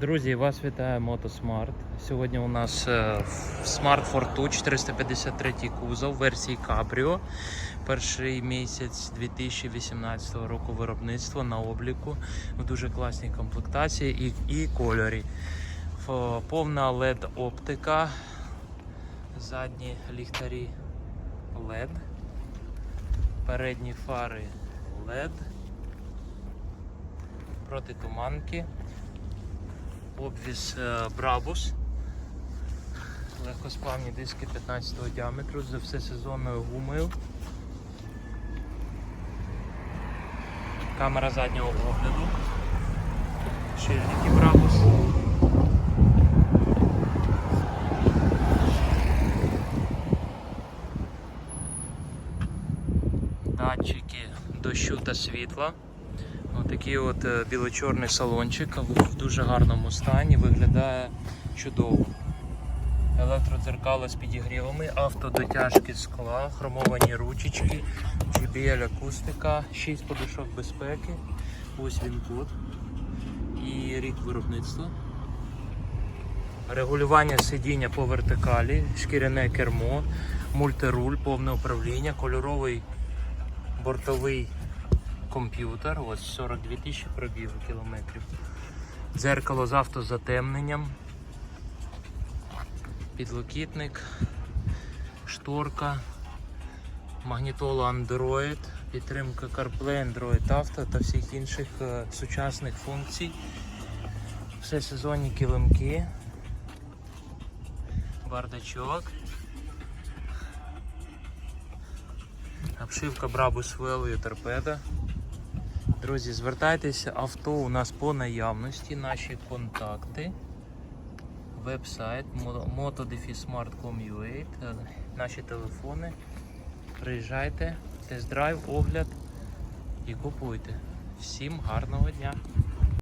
Друзі, вас вітає Мотосмарт. Сьогодні у нас е, Smart Fortwo 453 кузов версії Cabrio. Перший місяць 2018 року виробництва на обліку в дуже класній комплектації і, і кольорі. Повна LED оптика, задні ліхтарі LED, передні фари LED, протитуманки обвіз е, Брабус. Легкосплавні диски 15 діаметру з всесезонною гумою. Камера заднього огляду. Шильники Брабус. Датчики дощу та світла. Отакий от е, біло-чорний салончик в дуже гарному стані, виглядає чудово. Електродзеркало з підігрівами, автодотяжки скла, хромовані ручечки, JBL акустика, 6 подушок безпеки, ось він код і рік виробництва. Регулювання сидіння по вертикалі, шкіряне кермо, мультируль, повне управління, кольоровий бортовий комп'ютер, ось 42 тисячі пробігу кілометрів. Дзеркало з автозатемненням, підлокітник, шторка, магнітола Android, підтримка CarPlay, Android Auto та всіх інших е, сучасних функцій. Все сезонні килимки, бардачок. Обшивка Brabus Value торпеда. Друзі, звертайтеся, авто у нас по наявності, наші контакти, веб-сайт motodefismart.com.ua, наші телефони. Приїжджайте, тест-драйв, огляд і купуйте. Всім гарного дня!